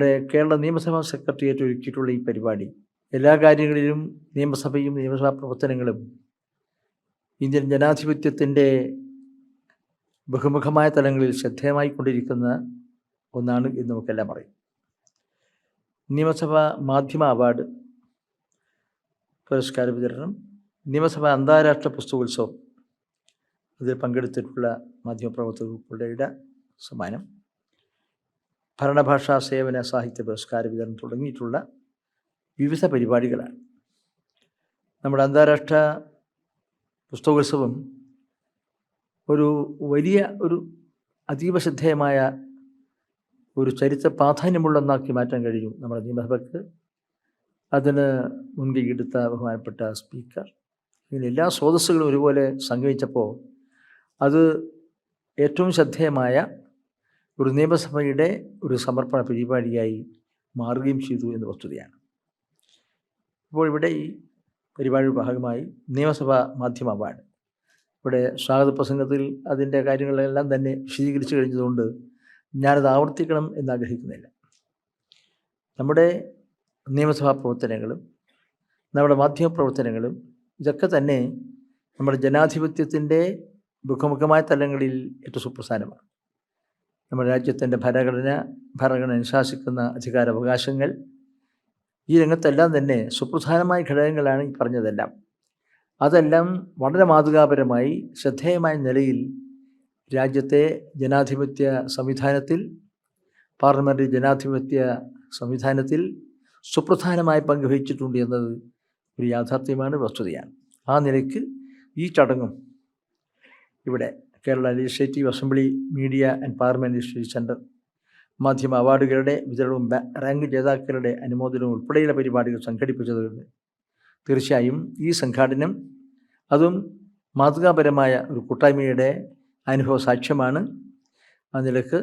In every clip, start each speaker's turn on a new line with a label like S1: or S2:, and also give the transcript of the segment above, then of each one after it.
S1: നമ്മുടെ കേരള നിയമസഭാ സെക്രട്ടേറിയറ്റ് ഒരുക്കിയിട്ടുള്ള ഈ പരിപാടി. എല്ലാ കാര്യങ്ങളിലും നിയമസഭയും നിയമസഭാ പ്രവർത്തനങ്ങളും ഇന്ത്യൻ ജനാധിപത്യത്തിന്റെ ബഹുമുഖമായ തലങ്ങളിൽ ശ്രദ്ധേയമായി കൊണ്ടിരിക്കുന്ന ഒന്നാണ് എന്ന് നമുക്കെല്ലാം അറിയാം. നിയമസഭാ മാധ്യമ അവാർഡ് പുരസ്കാര വിതരണം നിയമസഭാ അന്താരാഷ്ട്ര പുസ്തകോത്സവം അതിൽ പങ്കെടുത്തിട്ടുള്ള മാധ്യമപ്രവർത്തകരുടെ സമ്മാനം. ഭരണഭാഷാ സേവന സാഹിത്യ പുരസ്കാര വിതരണം തുടങ്ങിയിട്ടുള്ള വിവിധ പരിപാടികളാണ്. നമ്മുടെ അന്താരാഷ്ട്ര പുസ്തകോത്സവം ഒരു വലിയ ഒരു അതീവ ശ്രദ്ധേയമായ ഒരു ചരിത്ര പ്രാധാന്യമുള്ള ഒന്നാക്കി മാറ്റാൻ കഴിയും നമ്മുടെ നിയമസഭയ്ക്ക് അതിന് മുൻകൈ എടുത്ത ബഹുമാനപ്പെട്ട സ്പീക്കർ. ഇങ്ങനെ എല്ലാ സ്രോതസ്സുകളും ഒരുപോലെ സംഗമിച്ചപ്പോൾ അത് ഏറ്റവും ശ്രദ്ധേയമായ ഒരു നിയമസഭയുടെ ഒരു സമർപ്പണ പരിപാടിയായി മാറുകയും ചെയ്തു എന്ന വസ്തുതയാണ്. ഇപ്പോൾ ഇവിടെ ഈ പരിപാടിയുടെ ഭാഗമായി നിയമസഭാ മാധ്യമ അവാർഡ് ഇവിടെ സ്വാഗത പ്രസംഗത്തിൽ അതിന്റെ കാര്യങ്ങളെല്ലാം തന്നെ വിശദീകരിച്ചു കഴിഞ്ഞതുകൊണ്ട് ഞാനത് ആവർത്തിക്കണം എന്നാഗ്രഹിക്കുന്നില്ല. നമ്മുടെ നിയമസഭാ പ്രവർത്തനങ്ങളും നമ്മുടെ മാധ്യമ പ്രവർത്തനങ്ങളും ഇതൊക്കെ തന്നെ നമ്മുടെ ജനാധിപത്യത്തിന്റെ മുഖമുഖമായ തലങ്ങളിൽ ഏറ്റവും സുപ്രധാനമാണ്. നമ്മുടെ രാജ്യത്തിന്റെ ഭരണഘടന ഭരണഘടന അനുശാസിക്കുന്ന അധികാരാവകാശങ്ങൾ ഈ രംഗത്തെല്ലാം തന്നെ സുപ്രധാനമായ ഘടകങ്ങളാണ് ഈ പറഞ്ഞതെല്ലാം. അതെല്ലാം വളരെ മാതൃകാപരമായി ശ്രദ്ധേയമായ നിലയിൽ രാജ്യത്തെ ജനാധിപത്യ സംവിധാനത്തിൽ പാർലമെന്ററി ജനാധിപത്യ സംവിധാനത്തിൽ സുപ്രധാനമായി പങ്ക് വഹിച്ചിട്ടുണ്ട് എന്നത് ഒരു യാഥാർത്ഥ്യമാണ് വസ്തുതയാണ്. ആ നിലയ്ക്ക് ഈ ചടങ്ങും ഇവിടെ Kerala legislative assembly media and parliamentary study centre മാധ്യമ അവാർഡുകളുടെ വിതരണവും റാങ്ക് ജേതാക്കളുടെ അനുമോദനവും ഉൾപ്പെടെയുള്ള പരിപാടികൾ സംഘടിപ്പിച്ചതുകൊണ്ട് തീർച്ചയായും ഈ സംഘാടനം അതും മാതൃകാപരമായ ഒരു കൂട്ടായ്മയുടെ അനുഭവ സാക്ഷ്യമാണ്. ആ നിലയ്ക്ക്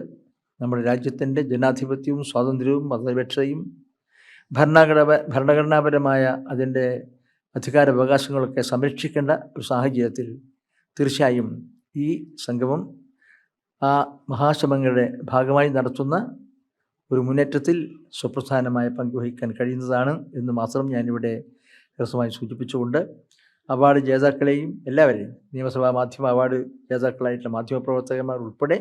S1: നമ്മുടെ രാജ്യത്തിന്റെ ജനാധിപത്യവും സ്വാതന്ത്ര്യവും മതനിരപേക്ഷതയും ഭരണഘടന ഭരണഘടനാപരമായ അതിന്റെ അധികാരാവകാശങ്ങളൊക്കെ സംരക്ഷിക്കേണ്ട ഒരു സാഹചര്യത്തിൽ തീർച്ചയായും ഈ സംഗമം ആ മഹാശ്രമങ്ങളുടെ ഭാഗമായി നടത്തുന്ന ഒരു മുന്നേറ്റത്തിൽ സുപ്രധാനമായ പങ്കുവഹിക്കാൻ കഴിയുന്നതാണ് എന്ന് മാത്രം ഞാനിവിടെ ഹ്രസ്വമായി സൂചിപ്പിച്ചുകൊണ്ട് അവാർഡ് ജേതാക്കളെയും എല്ലാവരെയും നിയമസഭാ മാധ്യമ അവാർഡ് ജേതാക്കളായിട്ടുള്ള മാധ്യമപ്രവർത്തകന്മാർ ഉൾപ്പെടെ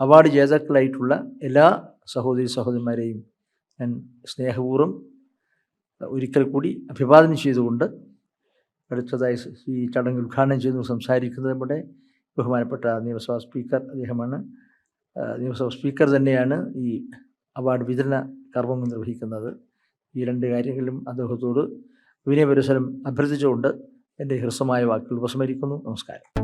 S1: അവാർഡ് ജേതാക്കളായിട്ടുള്ള എല്ലാ സഹോദരി സഹോദരന്മാരെയും ഞാൻ സ്നേഹപൂർവം ഒരിക്കൽ കൂടി അഭിവാദനം ചെയ്തുകൊണ്ട് അടുത്തതായി ഈ ചടങ്ങ് ഉദ്ഘാടനം ചെയ്തു സംസാരിക്കുന്നത് നമ്മുടെ ബഹുമാനപ്പെട്ട നിയമസഭാ സ്പീക്കർ അദ്ദേഹമാണ്. നിയമസഭാ സ്പീക്കർ തന്നെയാണ് ഈ അവാർഡ് വിതരണ കർമ്മം നിർവഹിക്കുന്നത്. ഈ രണ്ട് കാര്യങ്ങളിലും അദ്ദേഹത്തോട് വിനയപരിസരം അഭ്യർത്ഥിച്ചുകൊണ്ട് എന്റെ ഹ്രസ്വമായ വാക്കുകൾ ഉപസമരിക്കുന്നു നമസ്കാരം.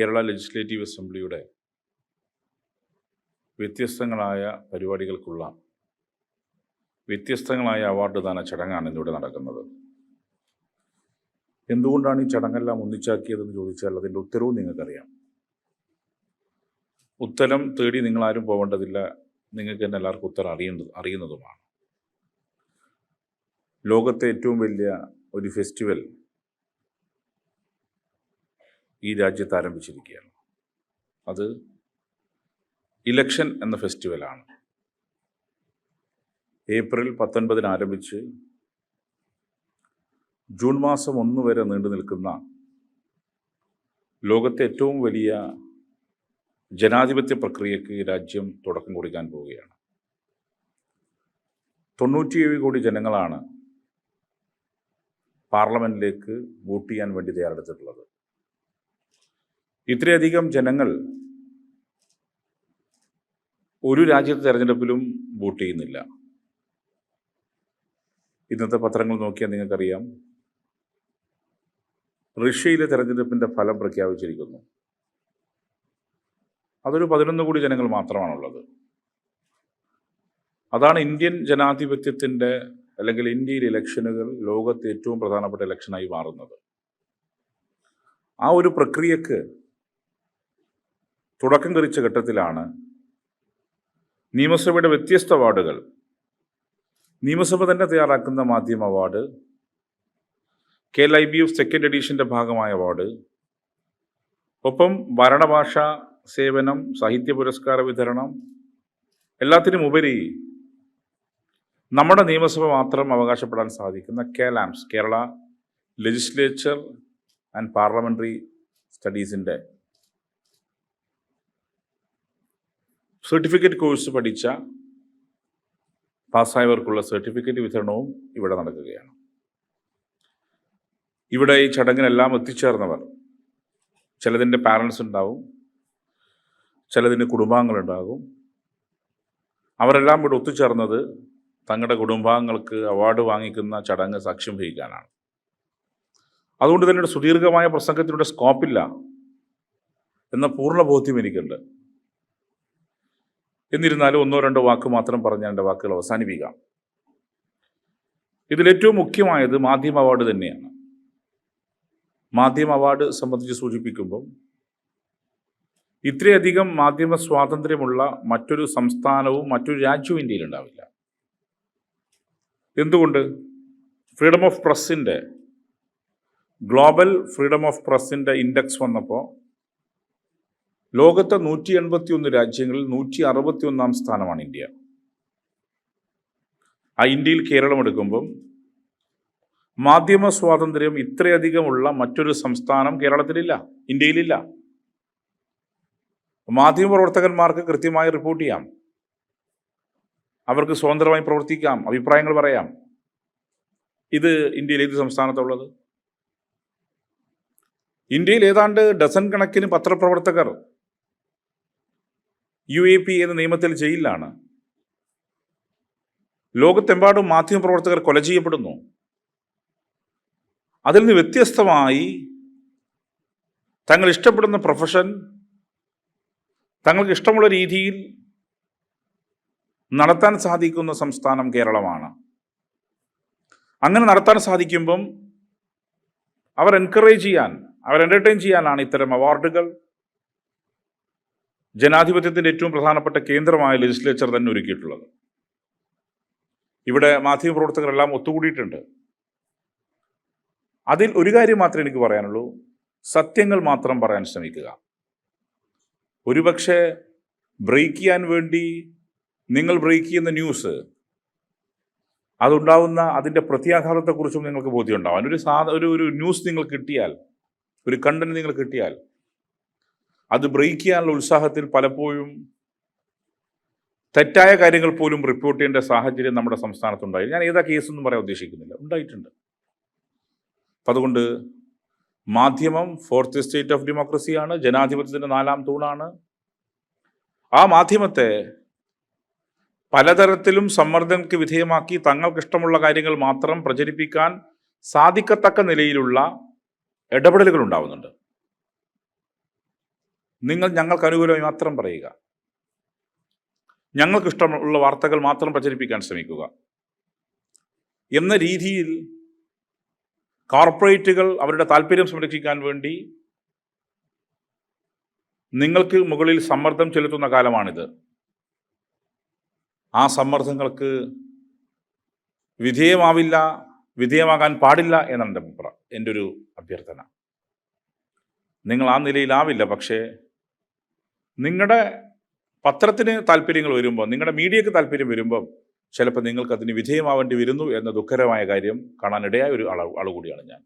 S2: കേരള ലെജിസ്ലേറ്റീവ് അസംബ്ലിയുടെ വ്യത്യസ്തങ്ങളായ പരിപാടികൾക്കുള്ള വ്യത്യസ്തങ്ങളായ അവാർഡ് ദാന ചടങ്ങാണ് ഇന്നിവിടെ നടക്കുന്നത്. എന്തുകൊണ്ടാണ് ഈ ചടങ്ങെല്ലാം ഒന്നിച്ചാക്കിയതെന്ന് ചോദിച്ചാൽ അതിന്റെ ഉത്തരവും നിങ്ങൾക്കറിയാം. ഉത്തരം തേടി നിങ്ങളാരും പോകേണ്ടതില്ല. നിങ്ങൾക്ക് തന്നെ എല്ലാവർക്കും ഉത്തരം അറിയേണ്ടത് അറിയുന്നതുമാണ്. ലോകത്തെ ഏറ്റവും വലിയ ഒരു ഫെസ്റ്റിവൽ ഈ രാജ്യത്ത് ആരംഭിച്ചിരിക്കുകയാണ്. അത് ഇലക്ഷൻ എന്ന ഫെസ്റ്റിവലാണ്. ഏപ്രിൽ പത്തൊൻപതിന് ആരംഭിച്ച് ജൂൺ മാസം ഒന്ന് വരെ നീണ്ടു നിൽക്കുന്ന ലോകത്തെ ഏറ്റവും വലിയ ജനാധിപത്യ പ്രക്രിയക്ക് രാജ്യം തുടക്കം കുറിക്കാൻ പോവുകയാണ്. തൊണ്ണൂറ്റിയേഴ് കോടി ജനങ്ങളാണ് പാർലമെന്റിലേക്ക് വോട്ട് ചെയ്യാൻ വേണ്ടി തയ്യാറെടുത്തിട്ടുള്ളത്. ഇത്രയധികം ജനങ്ങൾ ഒരു രാജ്യത്തെ തെരഞ്ഞെടുപ്പിലും വോട്ട് ചെയ്യുന്നില്ല. ഇന്നത്തെ പത്രങ്ങൾ നോക്കിയാൽ നിങ്ങൾക്കറിയാം. റഷ്യയിലെ തെരഞ്ഞെടുപ്പിന്റെ ഫലം പ്രഖ്യാപിച്ചിരിക്കുന്നു. അതൊരു പതിനൊന്ന് കോടി ജനങ്ങൾ മാത്രമാണുള്ളത്. അതാണ് ഇന്ത്യൻ ജനാധിപത്യത്തിന്റെ അല്ലെങ്കിൽ ഇന്ത്യയിലെ ഇലക്ഷനുകൾ ലോകത്തെ ഏറ്റവും പ്രധാനപ്പെട്ട ഇലക്ഷനായി മാറുന്നത്. ആ ഒരു പ്രക്രിയക്ക് തുടക്കം കുറിച്ച ഘട്ടത്തിലാണ് നിയമസഭയുടെ വ്യത്യസ്ത അവാർഡുകൾ. നിയമസഭ തന്നെ തയ്യാറാക്കുന്ന മാധ്യമ award K L I B F second എഡീഷന്റെ ഭാഗമായ അവാർഡ് ഒപ്പം ഭരണഭാഷ സേവനം സാഹിത്യ പുരസ്കാര വിതരണം എല്ലാത്തിനും ഉപരി നമ്മുടെ നിയമസഭ മാത്രം അവകാശപ്പെടാൻ സാധിക്കുന്ന കേലാംസ് കേരള ലെജിസ്ലേച്ചർ ആൻഡ് പാർലമെന്ററി സ്റ്റഡീസിന്റെ സർട്ടിഫിക്കറ്റ് കോഴ്സ് പഠിച്ച പാസ്സായവർക്കുള്ള സർട്ടിഫിക്കറ്റ് വിതരണവും ഇവിടെ നടക്കുകയാണ്. ഇവിടെ ഈ ചടങ്ങിനെല്ലാം എത്തിച്ചേർന്നവർ ചിലതിന്റെ പാരൻസ് ഉണ്ടാവും ചിലതിന്റെ കുടുംബാംഗങ്ങളുണ്ടാകും. അവരെല്ലാം ഇവിടെ ഒത്തുചേർന്നത് തങ്ങളുടെ കുടുംബാംഗങ്ങൾക്ക് അവാർഡ് വാങ്ങിക്കുന്ന ചടങ്ങ് സാക്ഷ്യം വഹിക്കാനാണ്. അതുകൊണ്ട് തന്നെ സുദീർഘമായ പ്രസംഗത്തിലൂടെ സ്കോപ്പില്ല എന്ന പൂർണ ബോധ്യം എനിക്കുണ്ട്. എന്നിരുന്നാലും ഒന്നോ രണ്ടോ വാക്ക് മാത്രം പറഞ്ഞ് എന്റെ വാക്കുകൾ അവസാനിപ്പിക്കാം ഇതിലേറ്റവും മുഖ്യമായത് മാധ്യമ അവാർഡ് തന്നെയാണ്. മാധ്യമ അവാർഡ് സംബന്ധിച്ച് സൂചിപ്പിക്കുമ്പോൾ ഇത്രയധികം മാധ്യമ സ്വാതന്ത്ര്യമുള്ള മറ്റൊരു സംസ്ഥാനവും മറ്റൊരു രാജ്യവും ഇന്ത്യയിൽ ഉണ്ടാവില്ല. എന്തുകൊണ്ട്? ഫ്രീഡം ഓഫ് പ്രസ്സിന്റെ ഗ്ലോബൽ ഫ്രീഡം ഓഫ് പ്രസ്സിന്റെ ഇൻഡെക്സ് വന്നപ്പോൾ ലോകത്തെ നൂറ്റി എൺപത്തി ഒന്ന് രാജ്യങ്ങളിൽ നൂറ്റി അറുപത്തി ഒന്നാം സ്ഥാനമാണ് ഇന്ത്യ. ആ ഇന്ത്യയിൽ കേരളം എടുക്കുമ്പം മാധ്യമ സ്വാതന്ത്ര്യം ഇത്രയധികമുള്ള മറ്റൊരു സംസ്ഥാനം കേരളത്തിലില്ല ഇന്ത്യയിലില്ല. മാധ്യമ മാധ്യമപ്രവർത്തകന്മാർക്ക് കൃത്യമായി റിപ്പോർട്ട് ചെയ്യാം. അവർക്ക് സ്വതന്ത്രമായി പ്രവർത്തിക്കാം അഭിപ്രായങ്ങൾ പറയാം. ഇത് ഇന്ത്യയിൽ ഏത് സംസ്ഥാനത്തുള്ളത്? ഇന്ത്യയിൽ ഏതാണ്ട് ഡസൻ കണക്കിന് പത്രപ്രവർത്തകർ യു എ പി എന്ന നിയമത്തിൽ ജയിലിലാണ്. ലോകത്തെമ്പാടും മാധ്യമപ്രവർത്തകർ കൊല ചെയ്യപ്പെടുന്നു. അതിൽ നിന്ന് വ്യത്യസ്തമായി തങ്ങൾ ഇഷ്ടപ്പെടുന്ന പ്രൊഫഷൻ തങ്ങൾക്ക് ഇഷ്ടമുള്ള രീതിയിൽ നടത്താൻ സാധിക്കുന്ന സംസ്ഥാനം കേരളമാണ്. അങ്ങനെ നടത്താൻ സാധിക്കുമ്പം അവർ എൻകറേജ് ചെയ്യാൻ അവർ എന്റർടൈൻ ചെയ്യാനാണ് ഇത്തരം അവാർഡുകൾ ജനാധിപത്യത്തിന്റെ ഏറ്റവും പ്രധാനപ്പെട്ട കേന്ദ്രമായ ലെജിസ്ലേച്ചർ തന്നെ ഒരുക്കിയിട്ടുള്ളത്. ഇവിടെ മാധ്യമപ്രവർത്തകരെല്ലാം ഒത്തുകൂടിയിട്ടുണ്ട്. അതിൽ ഒരു കാര്യം മാത്രമേ എനിക്ക് പറയാനുള്ളൂ. സത്യങ്ങൾ മാത്രം പറയാൻ ശ്രമിക്കുക. ഒരുപക്ഷെ ബ്രേക്ക് ചെയ്യാൻ വേണ്ടി നിങ്ങൾ ബ്രേക്ക് ചെയ്യുന്ന ന്യൂസ് അതുണ്ടാവുന്ന അതിന്റെ പ്രത്യാഘാതത്തെക്കുറിച്ചും നിങ്ങൾക്ക് ബോധ്യമുണ്ടാവും. ഒരു സാധ ഒരു ഒരു ന്യൂസ് നിങ്ങൾ കിട്ടിയാൽ ഒരു കണ്ടന്റ് നിങ്ങൾ കിട്ടിയാൽ അത് ബ്രേക്ക് ചെയ്യാനുള്ള ഉത്സാഹത്തിൽ പലപ്പോഴും തെറ്റായ കാര്യങ്ങൾ പോലും റിപ്പോർട്ട് ചെയ്യേണ്ട സാഹചര്യം നമ്മുടെ സംസ്ഥാനത്തുണ്ടായി. ഞാൻ ഏതാ കേസൊന്നും പറയാൻ ഉദ്ദേശിക്കുന്നില്ല. ഉണ്ടായിട്ടുണ്ട്. അപ്പം അതുകൊണ്ട് മാധ്യമം ഫോർത്ത് സ്റ്റേറ്റ് ഓഫ് ഡെമോക്രസിയാണ് ജനാധിപത്യത്തിന്റെ നാലാം തൂണാണ്. ആ മാധ്യമത്തെ പലതരത്തിലും സമ്മർദ്ദങ്ങൾക്ക് വിധേയമാക്കി തങ്ങൾക്കിഷ്ടമുള്ള കാര്യങ്ങൾ മാത്രം പ്രചരിപ്പിക്കാൻ സാധിക്കത്തക്ക നിലയിലുള്ള ഇടപെടലുകൾ ഉണ്ടാവുന്നുണ്ട്. നിങ്ങൾ ഞങ്ങൾക്ക് അനുകൂലമായി മാത്രം പറയുക. ഞങ്ങൾക്കിഷ്ടമുള്ള വാർത്തകൾ മാത്രം പ്രചരിപ്പിക്കാൻ ശ്രമിക്കുക. എന്ന രീതിയിൽ കോർപ്പറേറ്റുകൾ അവരുടെ താല്പര്യം സംരക്ഷിക്കാൻ വേണ്ടി നിങ്ങൾക്ക് മുകളിൽ സമ്മർദ്ദം ചെലുത്തുന്ന കാലമാണിത്. ആ സമ്മർദ്ദങ്ങൾക്ക് വിധേയമാവില്ല വിധേയമാകാൻ പാടില്ല എന്നാണ് എന്റെ എന്റെ ഒരു അഭ്യർത്ഥന. നിങ്ങൾ ആ നിലയിലാവില്ല പക്ഷേ നിങ്ങളുടെ പത്രത്തിന് താല്പര്യങ്ങൾ വരുമ്പോൾ നിങ്ങളുടെ മീഡിയക്ക് താല്പര്യം വരുമ്പോൾ ചിലപ്പോൾ നിങ്ങൾക്ക് അതിന് വിധേയമാവേണ്ടി വരുന്നു എന്ന ദുഃഖകരമായ കാര്യം കാണാനിടയായ ഒരു അളവ് ആൾ കൂടിയാണ് ഞാൻ.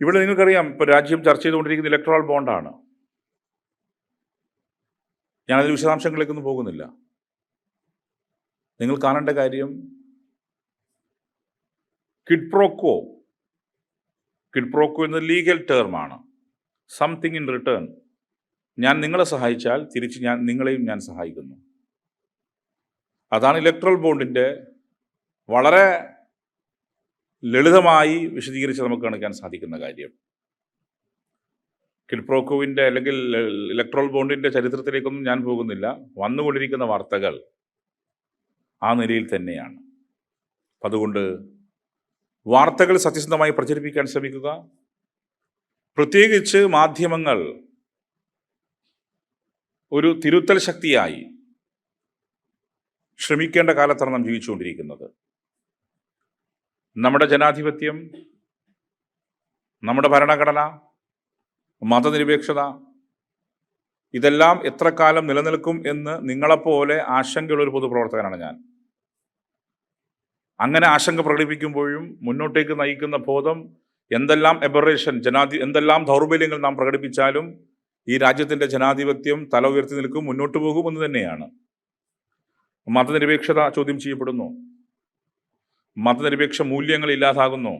S2: ഇവിടെ നിങ്ങൾക്കറിയാം ഇപ്പോൾ രാജ്യം ചർച്ച ചെയ്തുകൊണ്ടിരിക്കുന്ന ഇലക്ട്രോൾ ബോണ്ടാണ് ഞാനതിൽ വിശദാംശങ്ങളിലേക്കൊന്നും പോകുന്നില്ല. നിങ്ങൾ കാണേണ്ട കാര്യം quid pro quo quid pro quo എന്ന ലീഗൽ ടേമാണ് സംതിങ് ഇൻ റിട്ടേൺ ഞാൻ നിങ്ങളെ സഹായിച്ചാൽ തിരിച്ച് ഞാൻ നിങ്ങളെയും ഞാൻ സഹായിക്കുന്നു. അതാണ് ഇലക്ട്രൽ ബോണ്ടിന്റെ വളരെ ലളിതമായി വിശദീകരിച്ച് നമുക്ക് കാണിക്കാൻ സാധിക്കുന്ന കാര്യം. കിൽപ്രോക്കോവിന്റെ അല്ലെങ്കിൽ ഇലക്ട്രോൾ ബോണ്ടിന്റെ ചരിത്രത്തിലേക്കൊന്നും ഞാൻ പോകുന്നില്ല. വന്നുകൊണ്ടിരിക്കുന്ന വാർത്തകൾ ആ നിലയിൽ തന്നെയാണ്. അതുകൊണ്ട് വാർത്തകൾ സത്യസന്ധമായി പ്രചരിപ്പിക്കാൻ ശ്രമിക്കുക. പ്രത്യേകിച്ച് മാധ്യമങ്ങൾ ഒരു തിരുത്തൽ ശക്തിയായി ശ്രമിക്കേണ്ട കാലത്താണ് നാം ജീവിച്ചുകൊണ്ടിരിക്കുന്നത്. നമ്മുടെ ജനാധിപത്യം നമ്മുടെ ഭരണഘടന മതനിരപേക്ഷത ഇതെല്ലാം എത്ര കാലം നിലനിൽക്കും എന്ന് നിങ്ങളെപ്പോലെ ആശങ്കയുള്ള ഒരു പൊതുപ്രവർത്തകനാണ് ഞാൻ. അങ്ങനെ ആശങ്ക പ്രകടിപ്പിക്കുമ്പോഴും മുന്നോട്ടേക്ക് നയിക്കുന്ന ബോധം എന്തെല്ലാം എബറേഷൻ ജനാധി എന്തെല്ലാം ദൗർബല്യങ്ങൾ നാം പ്രകടിപ്പിച്ചാലും ഈ രാജ്യത്തിന്റെ ജനാധിപത്യം തല ഉയർത്തി നിൽക്കും മുന്നോട്ട് പോകുമെന്ന് തന്നെയാണ്. മതനിരപേക്ഷത ചോദ്യം ചെയ്യപ്പെടുന്നു. മതനിരപേക്ഷ മൂല്യങ്ങൾ ഇല്ലാതാകുന്നു.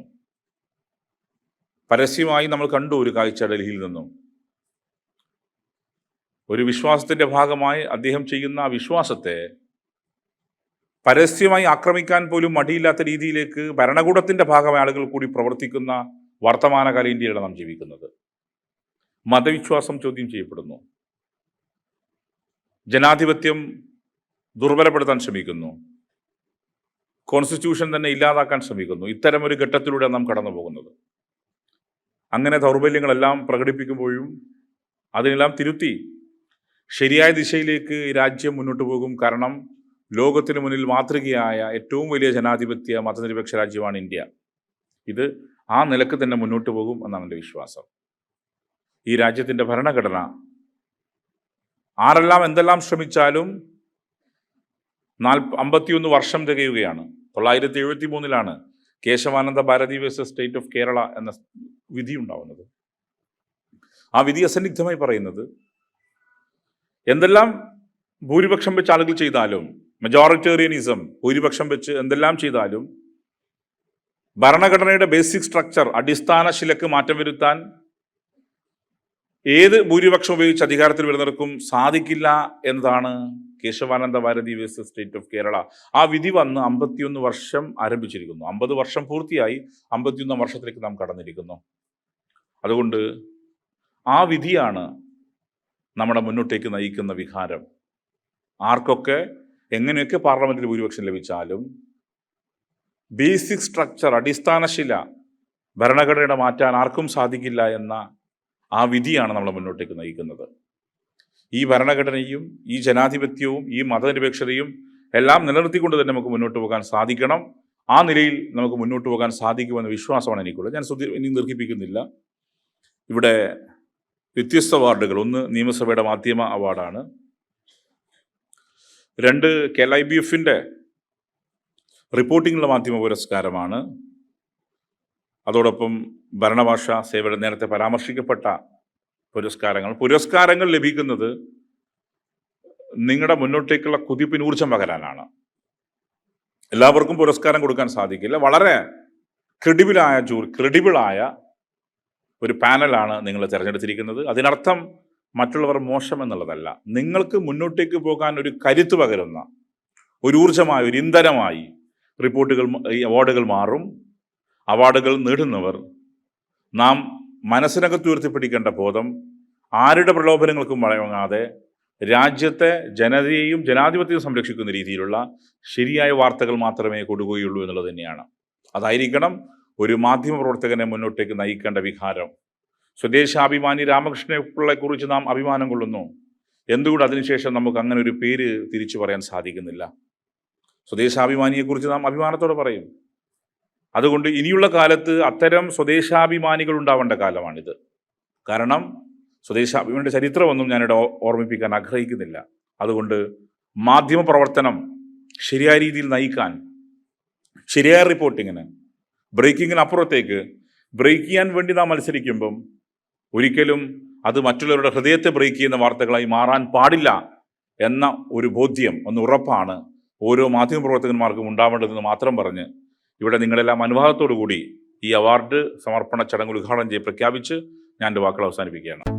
S2: പരസ്യമായി നമ്മൾ കണ്ടു ഒരു കാഴ്ച ഡൽഹിയിൽ നിന്നും. ഒരു വിശ്വാസത്തിന്റെ ഭാഗമായി അദ്ദേഹം ചെയ്യുന്ന ആ വിശ്വാസത്തെ പരസ്യമായി ആക്രമിക്കാൻ പോലും മടിയില്ലാത്ത രീതിയിലേക്ക് ഭരണകൂടത്തിന്റെ ഭാഗമായ ആളുകൾ കൂടി പ്രവർത്തിക്കുന്ന വർത്തമാനകാല ഇന്ത്യയിലാണ് നാം ജീവിക്കുന്നത്. മതവിശ്വാസം ചോദ്യം ചെയ്യപ്പെടുന്നു. ജനാധിപത്യം ദുർബലപ്പെടുത്താൻ ശ്രമിക്കുന്നു. കോൺസ്റ്റിറ്റ്യൂഷൻ തന്നെ ഇല്ലാതാക്കാൻ ശ്രമിക്കുന്നു. ഇത്തരം ഒരു ഘട്ടത്തിലൂടെ നാം കടന്നു പോകുന്നത് അങ്ങനെ ദൗർബല്യങ്ങളെല്ലാം പ്രകടിപ്പിക്കുമ്പോഴും അതിനെല്ലാം തിരുത്തി ശരിയായ ദിശയിലേക്ക് രാജ്യം മുന്നോട്ട് പോകും കാരണം ലോകത്തിന് മുന്നിൽ മാതൃകയായ ഏറ്റവും വലിയ ജനാധിപത്യ മതനിരപേക്ഷ രാജ്യമാണ് ഇന്ത്യ. ഇത് ആ നിലയ്ക്ക് തന്നെ മുന്നോട്ട് പോകും എന്നാണ് എന്റെ വിശ്വാസം. ഈ രാജ്യത്തിന്റെ ഭരണഘടന. ആരെല്ലാം എന്തെല്ലാം ശ്രമിച്ചാലും നാൽപ്പ അമ്പത്തിയൊന്ന് വർഷം തികയുകയാണ്. തൊള്ളായിരത്തി എഴുപത്തി മൂന്നിലാണ് Keshavananda Bharati versus state of Kerala എന്ന വിധി ഉണ്ടാവുന്നത്. ആ വിധി അസന്നിഗ്ധമായി പറയുന്നത് എന്തെല്ലാം ഭൂരിപക്ഷം വെച്ച് ആളുകൾ ചെയ്താലും മെജോറിറ്റേറിയനിസം ഭൂരിപക്ഷം വെച്ച് എന്തെല്ലാം ചെയ്താലും ഭരണഘടനയുടെ ബേസിക് സ്ട്രക്ചർ അടിസ്ഥാന ശിലക്ക് മാറ്റം വരുത്താൻ ഏത് ഭൂരിപക്ഷം ഉപയോഗിച്ച് അധികാരത്തിൽ വരുന്നവർക്കും സാധിക്കില്ല എന്നതാണ് Keshavananda Bharati versus state of Kerala. ആ വിധി വന്ന് അമ്പത്തിയൊന്ന് വർഷം ആരംഭിച്ചിരിക്കുന്നു. അമ്പത് വർഷം പൂർത്തിയായി അമ്പത്തിയൊന്നാം വർഷത്തിലേക്ക് നാം കടന്നിരിക്കുന്നു. അതുകൊണ്ട് ആ വിധിയാണ് നമ്മുടെ മുന്നോട്ടേക്ക് നയിക്കുന്ന വികാരം. ആർക്കൊക്കെ എങ്ങനെയൊക്കെ പാർലമെന്റിൽ ഭൂരിപക്ഷം ലഭിച്ചാലും ബേസിക് സ്ട്രക്ചർ അടിസ്ഥാനശില ഭരണഘടനയുടെ മാറ്റാൻ ആർക്കും സാധിക്കില്ല എന്ന ആ വിധിയാണ് നമ്മൾ മുന്നോട്ടേക്ക് നയിക്കുന്നത്. ഈ ഭരണഘടനയും ഈ ജനാധിപത്യവും ഈ മതനിരപേക്ഷതയും എല്ലാം നിലനിർത്തിക്കൊണ്ട് തന്നെ നമുക്ക് മുന്നോട്ട് പോകാൻ സാധിക്കണം. ആ നിലയിൽ നമുക്ക് മുന്നോട്ട് പോകാൻ സാധിക്കുമെന്ന വിശ്വാസമാണ് എനിക്കുള്ളത്. ഞാൻ ശ്രുതി ഇനി ദീർഘിപ്പിക്കുന്നില്ല. ഇവിടെ വ്യത്യസ്ത അവാർഡുകൾ ഒന്ന് നിയമസഭയുടെ മാധ്യമ അവാർഡാണ്. രണ്ട് കെ ഐ ബി എഫിന്റെ റിപ്പോർട്ടിങ്ങിലുള്ള മാധ്യമ പുരസ്കാരമാണ്. അതോടൊപ്പം ഭരണഭാഷ സേവയുടെ നേരത്തെ പരാമർശിക്കപ്പെട്ട പുരസ്കാരങ്ങൾ. പുരസ്കാരങ്ങൾ ലഭിക്കുന്നത് നിങ്ങളുടെ മുന്നോട്ടേക്കുള്ള കുതിപ്പിന് ഊർജം പകരാനാണ്. എല്ലാവർക്കും പുരസ്കാരം കൊടുക്കാൻ സാധിക്കില്ല. വളരെ ക്രെഡിബിളായ ജൂ ക്രെഡിബിളായ ഒരു പാനലാണ് നിങ്ങൾ തിരഞ്ഞെടുത്തിരിക്കുന്നത്. അതിനർത്ഥം മറ്റുള്ളവർ മോശം എന്നുള്ളതല്ല. നിങ്ങൾക്ക് മുന്നോട്ടേക്ക് പോകാൻ ഒരു കരുത്ത് പകരുന്ന ഒരു ഊർജമായി ഒരു ഇന്ധനമായി റിപ്പോർട്ടുകൾ അവാർഡുകൾ മാറും. അവാർഡുകൾ നേടുന്നവർ നാം മനസ്സിനകത്ത് ഉയർത്തിപ്പിടിക്കേണ്ട ബോധം ആരുടെ പ്രലോഭനങ്ങൾക്കും വഴങ്ങാതെ രാജ്യത്തെ ജനതയെയും ജനാധിപത്യവും സംരക്ഷിക്കുന്ന രീതിയിലുള്ള ശരിയായ വാർത്തകൾ മാത്രമേ കൊടുക്കുകയുള്ളൂ എന്നുള്ളത് തന്നെയാണ്. അതായിരിക്കണം ഒരു മാധ്യമ പ്രവർത്തകനെ മുന്നോട്ടേക്ക് നയിക്കേണ്ട വികാരം. സ്വദേശാഭിമാനി രാമകൃഷ്ണപിള്ളയെ കുറിച്ച് നാം അഭിമാനം കൊള്ളുന്നു. എന്തുകൊണ്ട് അതിനുശേഷം നമുക്ക് അങ്ങനെ ഒരു പേര് തിരിച്ചു പറയാൻ സാധിക്കുന്നില്ല? സ്വദേശാഭിമാനിയെക്കുറിച്ച് നാം അഭിമാനത്തോടെ പറയും. അതുകൊണ്ട് ഇനിയുള്ള കാലത്ത് അത്തരം സ്വദേശാഭിമാനികൾ ഉണ്ടാവേണ്ട കാലമാണിത്. കാരണം സ്വദേശാഭിമാനിയുടെ ചരിത്രമൊന്നും ഞാനിവിടെ ഓർമ്മിപ്പിക്കാൻ ആഗ്രഹിക്കുന്നില്ല. അതുകൊണ്ട് മാധ്യമ പ്രവർത്തനം ശരിയായ രീതിയിൽ നയിക്കാൻ ശരിയായ റിപ്പോർട്ടിങ്ങിന് ബ്രേക്കിങ്ങിന് അപ്പുറത്തേക്ക് ബ്രേക്ക് ചെയ്യാൻ വേണ്ടി നാം മത്സരിക്കുമ്പം ഒരിക്കലും അത് മറ്റുള്ളവരുടെ ഹൃദയത്തെ ബ്രേക്ക് ചെയ്യുന്ന വാർത്തകളായി മാറാൻ പാടില്ല എന്ന ഒരു ബോധ്യം ഒന്ന് ഉറപ്പാണ് ഓരോ മാധ്യമ പ്രവർത്തകന്മാർക്കും ഉണ്ടാവേണ്ടതെന്ന് മാത്രം പറഞ്ഞ് ഇവിടെ നിങ്ങളെല്ലാം അനുവാദത്തോടു കൂടി ഈ അവാർഡ് സമർപ്പണ ചടങ്ങ് ഉദ്ഘാടനം ചെയ്ത് പ്രഖ്യാപിച്ച് ഞാൻ എന്റെ വാക്കുകൾ അവസാനിപ്പിക്കുകയാണ്.